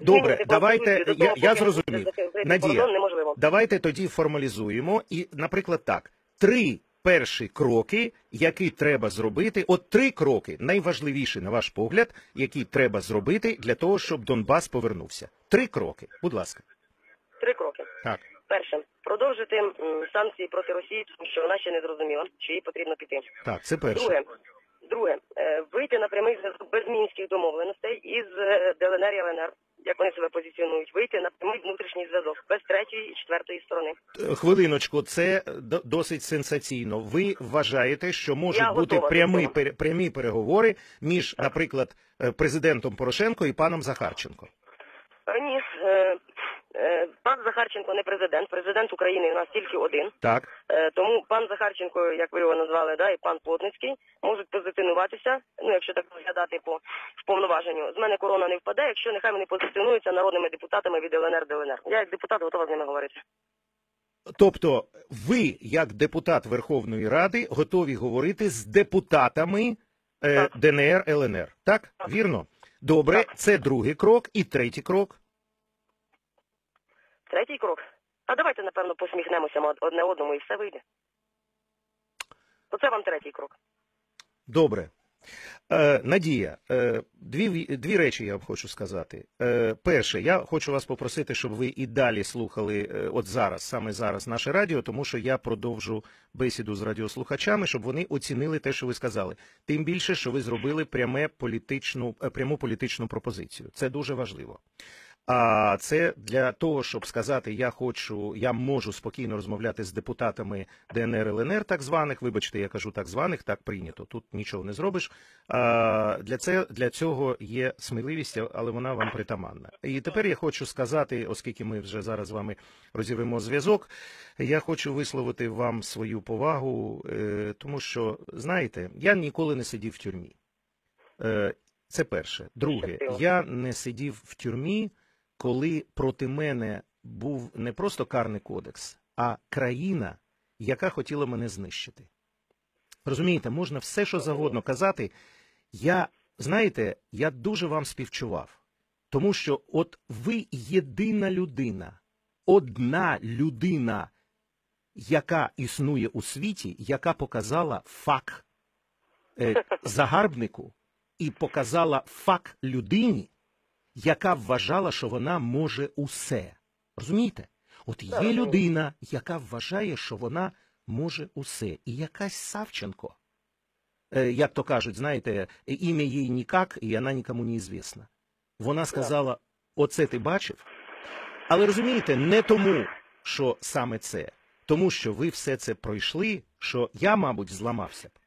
Добре, давайте до я, того, я зрозумів. Надія, неможливо. Давайте тоді формалізуємо і, наприклад, так: три перші кроки, які треба зробити, от три кроки, найважливіші, на ваш погляд, які треба зробити для того, щоб Донбас повернувся. Три кроки, будь ласка. Три кроки. Так. Перше, продовжити санкції проти Росії, тому що вона ще не зрозуміла, що їй потрібно піти. Так, це перше. Друге, друге, е, вийти на прямий зв'язок без мінських домовленостей із е, ДЛНР і ЛНР, як вони себе позиціонують, вийти на прямий внутрішній зв'язок без третьої і четвертої сторони. Е, Хвилиночку, це досить сенсаційно. Ви вважаєте, що можуть Я бути прямі, прямі переговори між, наприклад, президентом Порошенко і паном Захарченко? Ні, пан Захарченко не президент. Президент України у нас тільки один. Так. Е, Тому пан Захарченко, як ви його назвали, да, і пан Плотницький можуть позиціонуватися. Ну, якщо так розглядати по повноваженню, з мене корона не впаде, якщо нехай вони позиціонуються народними депутатами від ЛНР ДЛНР. Я як депутат готова з ними говорити. Тобто, ви, як депутат Верховної Ради, готові говорити з депутатами е. ДНР ЛНР. Так? Так. Вірно? Добре, Так. це другий крок. І третій крок. Третій крок. А давайте, напевно, посміхнемося одне одному і все вийде. Оце вам третій крок. Добре. Е, Надія, е, дві, дві речі я хочу сказати. Е, перше, я хочу вас попросити, щоб ви і далі слухали е, от зараз, саме зараз, наше радіо, тому що я продовжу бесіду з радіослухачами, щоб вони оцінили те, що ви сказали. Тим більше, що ви зробили пряме політичну, е, пряму політичну пропозицію. Це дуже важливо. А це для того, щоб сказати, я хочу, я можу спокійно розмовляти з депутатами ДНР ЛНР, так званих. Вибачте, я кажу так званих, так прийнято. Тут нічого не зробиш. А, для це для цього є сміливість, але вона вам притаманна. І тепер я хочу сказати, оскільки ми вже зараз з вами розірвемо зв'язок, я хочу висловити вам свою повагу, е, тому що знаєте, я ніколи не сидів в тюрмі. Е, це перше. Друге, я не сидів в тюрмі, коли проти мене був не просто карний кодекс, а країна, яка хотіла мене знищити. Розумієте, можна все, що завгодно казати. Я, знаєте, я дуже вам співчував, тому що от ви єдина людина, одна людина, яка існує у світі, яка показала факт е, загарбнику і показала факт людині, яка вважала, що вона може усе. Розумієте? От є людина, яка вважає, що вона може усе. І якась Савченко, е, як то кажуть, знаєте, ім'я їй нікак, і вона нікому не звісна. Вона сказала: оце ти бачив. Але розумієте, не тому, що саме це, тому що ви все це пройшли, що я, мабуть, зламався б.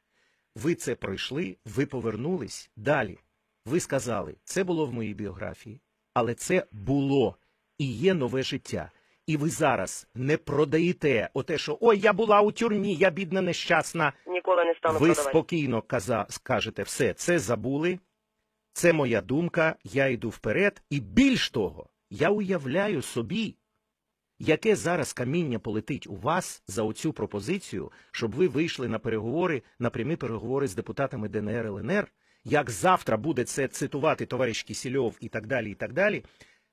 Ви це пройшли, ви повернулись далі. Ви сказали, це було в моїй біографії, але це було і є нове життя. І ви зараз не продаєте оте, що ой, я була у тюрмі, я бідна нещасна. Ніколи не стану Ви продавати. спокійно каза, скажете все, це забули, це моя думка, я йду вперед. І більш того, я уявляю собі, яке зараз каміння полетить у вас за оцю пропозицію, щоб ви вийшли на переговори, на прямі переговори з депутатами ДНР ЛНР, як завтра буде це цитувати товариш Кісільов і так далі, і так далі.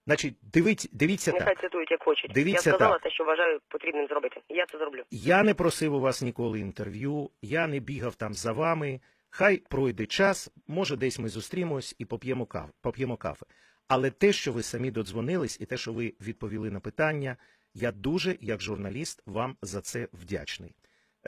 Значить, дивіться, дивіться Нехай так. цитують, як хочуть. Дивіться я сказала так. те, що вважаю потрібним зробити. Я це зроблю. Я не просив у вас ніколи інтерв'ю, я не бігав там за вами. Хай пройде час, може, десь ми зустрімось і поп'ємо кав, поп'ємо кафе. Але те, що ви самі додзвонились, і те, що ви відповіли на питання, я дуже, як журналіст, вам за це вдячний.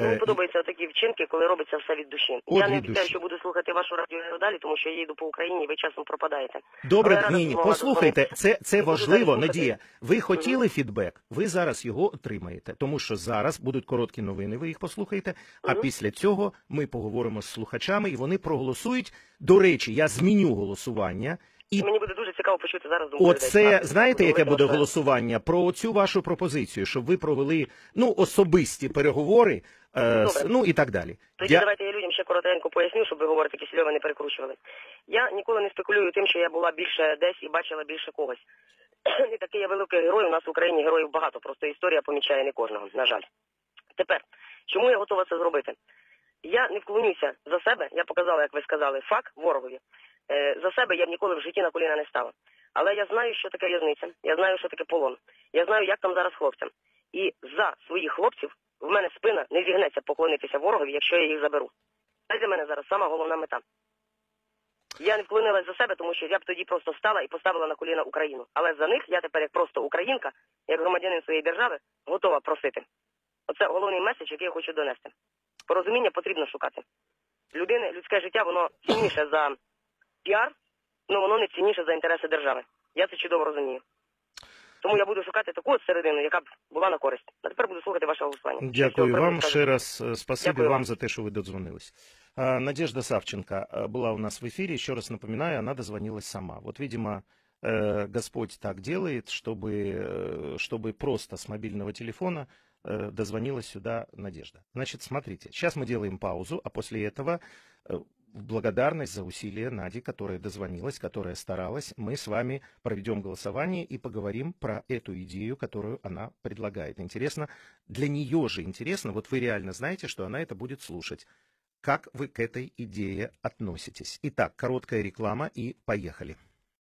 Мені Е, подобаються такі вчинки, коли робиться все від душі. От я не обіцяю, що буду слухати вашу радіо далі, тому що я їду по Україні, і ви часом пропадаєте. Добре, ні, ні, послухайте, це, це важливо. Надія. Ви хотіли фідбек, ви зараз його отримаєте, тому що зараз будуть короткі новини, ви їх послухаєте, а після цього ми поговоримо з слухачами, і вони проголосують. До речі, я зміню голосування. І Мені буде дуже цікаво почути зараз думку людей. Оце Так, знаєте, яке буде голосування про цю вашу пропозицію, щоб ви провели ну особисті переговори, е, з- Добре. ну і так далі. Тоді Дя- давайте я людям ще коротенько поясню, щоб ви говорите, Кисельова не перекручували. Я ніколи не спекулюю тим, що я була більше десь і бачила більше когось. Не такий я великий герой. У нас в Україні героїв багато. Просто історія помічає не кожного. На жаль. Тепер, чому я готова це зробити? Я не вклонюся за себе. Я показала, як ви сказали, факт ворогові. Е, за себе я б ніколи в житті на коліна не стала. Але я знаю, що таке в'язниця, я знаю, що таке полон. Я знаю, як там зараз хлопцям. І за своїх хлопців в мене спина не зігнеться поклонитися ворогові, якщо я їх заберу. Це для мене зараз сама головна мета. Я не вклонилась за себе, тому що я б тоді просто стала і поставила на коліна Україну. Але за них я тепер, як просто українка, як громадянин своєї держави, готова просити. Оце головний меседж, який я хочу донести. Порозуміння потрібно шукати. Людини, людське життя, воно цінніше за піар, але воно не цінніше за інтереси держави. Я це чудово розумію. Тому я буду шукати таку от середину, яка б була на користь. А тепер буду слухати ваше голосування. Дякую Всього вам доброго, ще раз. е, Спасибі Дякую вам вам. за те, що ви додзвонились. А, Надежда Савченко э, была у нас в эфире. Еще раз напоминаю, она дозвонилась сама. Вот, видимо, э, Господь так делает, чтобы, э, чтобы просто с мобильного телефона э, дозвонилась сюда Надежда. Значит, смотрите, сейчас мы делаем паузу, а после этого э, в благодарность за усилия Нади, которая дозвонилась, которая старалась, мы с вами проведем голосование и поговорим про эту идею, которую она предлагает. Интересно, для нее же интересно, вот вы реально знаете, что она это будет слушать. Как вы к этой идее относитесь? Итак, короткая реклама и поехали.